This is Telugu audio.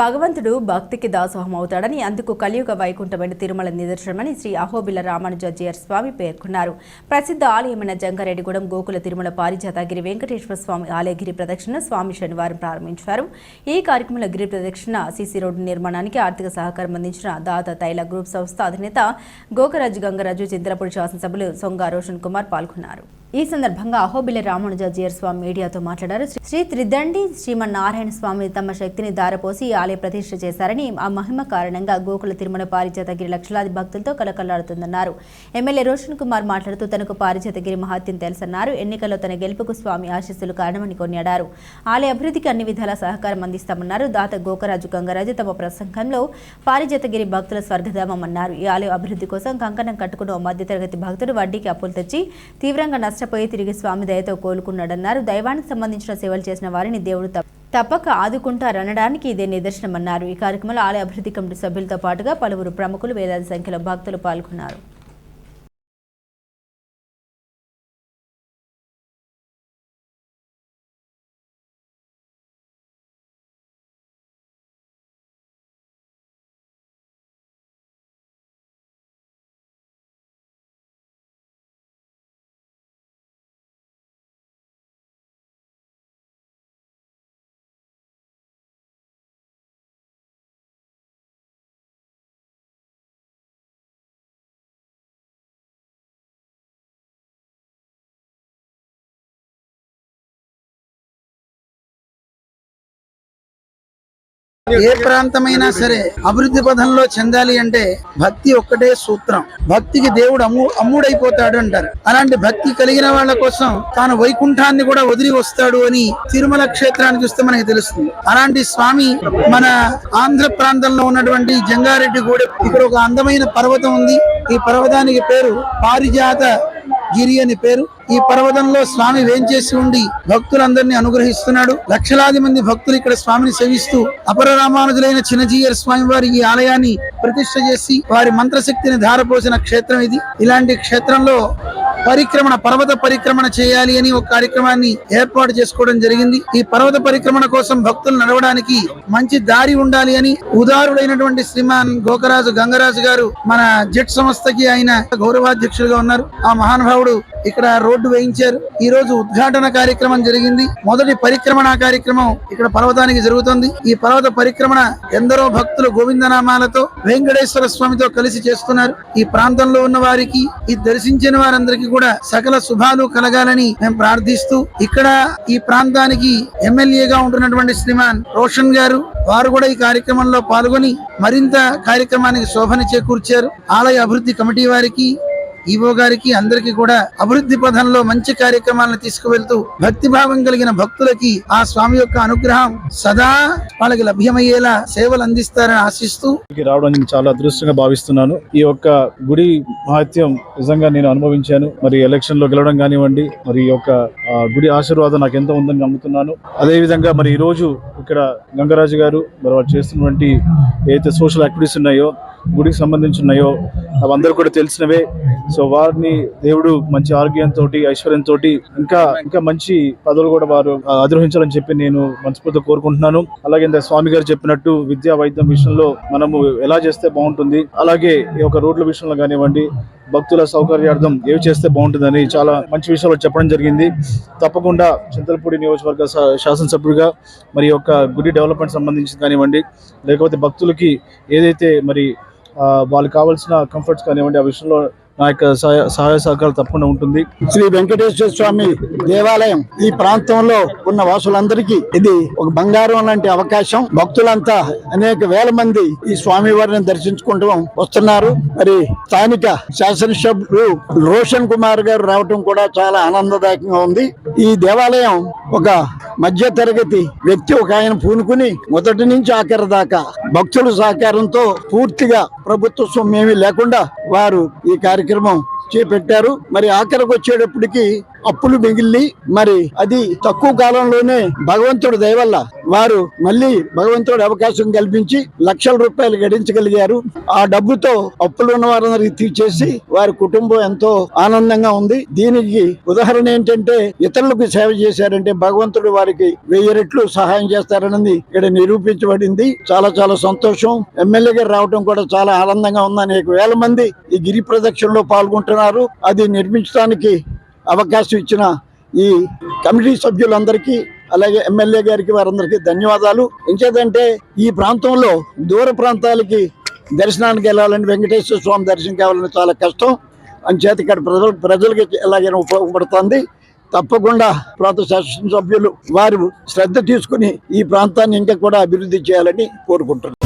భగవంతుడు భక్తికి దాసోహం అవుతాడని అందుకు కలియుగ వైకుంఠమైన తిరుమల నిదర్శనమని శ్రీ అహోబిల రామానుజాచార్య స్వామి పేర్కొన్నారు. ప్రసిద్ధ ఆలయమైన జంగారెడ్డిగూడెం గోకుల తిరుమల పారిజాతగిరి వెంకటేశ్వర స్వామి ఆలయ గిరి ప్రదక్షిణ స్వామి శనివారం ప్రారంభించారు. ఈ కార్యక్రమంలో గిరి ప్రదక్షిణ సీసీ రోడ్డు నిర్మాణానికి ఆర్థిక సహకారం అందించిన దాత తైల గ్రూప్ సంస్థ అధినేత గోకరాజు గంగరాజు చింతలపూడి శాసనసభ్యులు సొంగ రోషన్ కుమార్ పాల్గొన్నారు. ఈ సందర్భంగా అహోబిల రామానుజాచార్య స్వామి మీడియాతో మాట్లాడారు. శ్రీ త్రిదండి శ్రీమన్నారాయణ స్వామి తమ శక్తిని దారపోసి ఈ ఆలయ ప్రతిష్ఠ చేశారని ఆ మహిమ కారణంగా గోకుల తిరుమల పారిజాతగిరి లక్షలాది భక్తులతో కలకల్లాడుతుందన్నారు ఎమ్మెల్యే రోషన్ కుమార్ మాట్లాడుతూ తనకు పారిజాతగిరి మహత్యం తెలుసన్నారు. ఎన్నికల్లో తన గెలుపుకు స్వామి ఆశీస్సులు కారణమని కొనియాడారు. ఆలయ అభివృద్ధికి అన్ని విధాల సహకారం అందిస్తామన్నారు. దాత గోకరాజు గంగరాజు తమ ప్రసంగంలో పారిజాతగిరి భక్తుల స్వర్గధామం అన్నారు. ఈ ఆలయ అభివృద్ధి కోసం కంకణం కట్టుకున్న మధ్యతరగతి భక్తుడు వడ్డీకి అప్పులు తెచ్చి తీవ్రంగా నష్టం నష్టపోయి తిరిగి స్వామి దయతో కోలుకున్నాడన్నారు. దైవానికి సంబంధించిన సేవలు చేసిన వారిని దేవుడు తప్పక ఆదుకుంటారనడానికి ఇదే నిదర్శనమన్నారు. ఈ కార్యక్రమంలో ఆలయ అభివృద్ధి కమిటీ సభ్యులతో పాటుగా పలువురు ప్రముఖులు వేలాది సంఖ్యలో భక్తులు పాల్గొన్నారు. ఏ ప్రాంతమైనా సరే అభివృద్ధి పథంలో చెందాలి అంటే భక్తి ఒక్కటే సూత్రం. భక్తికి దేవుడు అమ్ము అమ్ముడైపోతాడు అంటారు. అలాంటి భక్తి కలిగిన వాళ్ళ కోసం తాను వైకుంఠాన్ని కూడా వదిలి వస్తాడు అని తిరుమల క్షేత్రాన్ని చూస్తే మనకి తెలుస్తుంది. అలాంటి స్వామి మన ఆంధ్ర ప్రాంతంలో ఉన్నటువంటి జంగారెడ్డి గూడెం. ఇక్కడ ఒక అందమైన పర్వతం ఉంది. ఈ పర్వతానికి పేరు పారిజాత గిరి అని పేరు. ఈ పర్వతంలో స్వామి వేంచేసి ఉండి భక్తులందరినీ అనుగ్రహిస్తున్నాడు. లక్షలాది మంది భక్తులు ఇక్కడ స్వామిని సేవిస్తూ అపర రామానుజులైన చిన్నజీయర్ స్వామి వారి ఈ ఆలయాన్ని ప్రతిష్ట చేసి వారి మంత్రశక్తిని ధారపోసిన క్షేత్రం ఇది. ఇలాంటి క్షేత్రంలో పరిక్రమణ పర్వత పరిక్రమణ చేయాలి అని ఒక కార్యక్రమాన్ని ఏర్పాటు చేసుకోవడం జరిగింది. ఈ పర్వత పరిక్రమణ కోసం భక్తులు నడవడానికి మంచి దారి ఉండాలి అని ఉదారుడైనటువంటి శ్రీమాన్ గోకరాజు గంగరాజు గారు మన జెట్ సంస్థకి ఆయన గౌరవాధ్యక్షులుగా ఉన్నారు. ఆ మహానుభావుడు ఇక్కడ రోడ్డు వేయించారు. ఈ రోజు ఉద్ఘాటన కార్యక్రమం జరిగింది. మొదటి పరిక్రమణ కార్యక్రమం ఇక్కడ పర్వతానికి జరుగుతుంది. ఈ పర్వత పరిక్రమణ ఎందరో భక్తులు గోవిందనామాలతో వెంకటేశ్వర స్వామితో కలిసి చేస్తున్నారు. ఈ ప్రాంతంలో ఉన్న వారికి ఈ దర్శించిన వారందరికీ కూడా సకల శుభాలు కలగాలని మేము ప్రార్థిస్తూ ఇక్కడ ఈ ప్రాంతానికి ఎమ్మెల్యేగా ఉంటున్నటువంటి శ్రీమాన్ రోషన్ గారు వారు కూడా ఈ కార్యక్రమంలో పాల్గొని మరింత కార్యక్రమానికి శోభన చేకూర్చారు. ఆలయ అభివృద్ధి కమిటీ వారికి ఈవో గారికి అందరికీ కూడా అభివృద్ధి పథంలో మంచి కార్యక్రమాలను తీసుకువెళ్తూ భక్తి భావం కలిగిన భక్తులకి ఆ స్వామి యొక్క అనుగ్రహం సదా వాళ్ళకి లభ్యమయ్యేలా సేవలు అందిస్తారని ఆశిస్తూ రావడం నేను చాలా అదృష్టంగా భావిస్తున్నాను. ఈ యొక్క గుడి మహత్యం నిజంగా నేను అనుభవించాను. మరి ఎలక్షన్లో గెలవడం కానివ్వండి మరి ఈ యొక్క గుడి ఆశీర్వాదం నాకు ఎంతో ఉందని నమ్ముతున్నాను. అదే విధంగా మరి ఈ రోజు ఇక్కడ గంగరాజు గారు మరి వాళ్ళు చేస్తున్నటువంటి ఏదైతే సోషల్ యాక్టివిటీస్ ఉన్నాయో గుడికి సంబంధించి ఉన్నాయో అవందరూ కూడా తెలిసినవే. సో వారిని దేవుడు మంచి ఆరోగ్యంతో ఐశ్వర్యంతో ఇంకా ఇంకా మంచి పదవులు కూడా వారు అధిరోహించాలని చెప్పి నేను మనస్ఫూర్తిగా కోరుకుంటున్నాను. అలాగే ఇంత స్వామి గారు చెప్పినట్టు విద్యా వైద్యం విషయంలో మనము ఎలా చేస్తే బాగుంటుంది అలాగే ఈ యొక్క రోడ్ల విషయంలో కానివ్వండి భక్తుల సౌకర్యార్థం ఏవి చేస్తే బాగుంటుందని చాలా మంచి విషయాలు చెప్పడం జరిగింది. తప్పకుండా చింతలపూడి నియోజకవర్గ శా- శాసనసభ్యుడిగా మరి యొక్క గుడి డెవలప్మెంట్ సంబంధించి కానివ్వండి లేకపోతే భక్తులకి ఏదైతే మరి వాళ్ళకి కావాల్సిన కంఫర్ట్స్ కానివ్వండి ఆ విషయంలో నా యొక్క సహాయ సహాయ సహకారాలు తప్పకుండా ఉంటుంది. శ్రీ వెంకటేశ్వర స్వామి దేవాలయం ఈ ప్రాంతంలో ఉన్న వాసులందరికీ ఇది ఒక బంగారం లాంటి అవకాశం. భక్తులంతా అనేక వేల మంది ఈ స్వామి వారిని దర్శించుకుంటూ వస్తున్నారు. మరి స్థానిక శాసనసభ్యులు రోషన్ కుమార్ గారు రావటం కూడా చాలా ఆనందదాయకంగా ఉంది. ఈ దేవాలయం ఒక మధ్య తరగతి వ్యక్తి ఒక ఆయన పూనుకుని మొదటి నుంచి ఆఖరి దాకా భక్తుల సహకారంతో పూర్తిగా ప్రభుత్వ సొమ్ము లేకుండా వారు ఈ కార్యక్రమం చేపట్టారు. మరి ఆఖరికి వచ్చేటప్పటికి అప్పులు మిగిలి మరి అది తక్కువ కాలంలోనే భగవంతుడు దయవల్ల వారు మళ్ళీ భగవంతుడు అవకాశం కల్పించి లక్షల రూపాయలు గడించగలిగారు. ఆ డబ్బుతో అప్పులు ఉన్న వారందరికి తీర్చేసి వారి కుటుంబం ఎంతో ఆనందంగా ఉంది. దీనికి ఉదాహరణ ఏంటంటే ఇతరులకు సేవ చేశారంటే భగవంతుడు వారికి వెయ్యి రెట్లు సహాయం చేస్తారన్నది ఇక్కడ నిరూపించబడింది. చాలా చాలా సంతోషం. ఎమ్మెల్యే గారు రావడం కూడా చాలా ఆనందంగా ఉంది. అనేక వేల మంది ఈ గిరి ప్రదక్షిణలో పాల్గొంటున్నారు. అది నిర్మించడానికి అవకాశం ఇచ్చిన ఈ కమిటీ సభ్యులందరికీ అలాగే ఎమ్మెల్యే గారికి వారందరికీ ధన్యవాదాలు. ఇంకేదంటే ఈ ప్రాంతంలో దూర ప్రాంతాలకి దర్శనానికి వెళ్ళాలని వెంకటేశ్వర స్వామి దర్శనం కావాలని చాలా కష్టం. అంచేత ఇక్కడ ప్రజలు ప్రజలకి ఎలాగైనా ఉపయోగపడుతుంది. తప్పకుండా ప్రాంత శాసనసభ్యులు వారు శ్రద్ధ తీసుకుని ఈ ప్రాంతాన్ని ఇంకా కూడా అభివృద్ధి చేయాలని కోరుకుంటున్నారు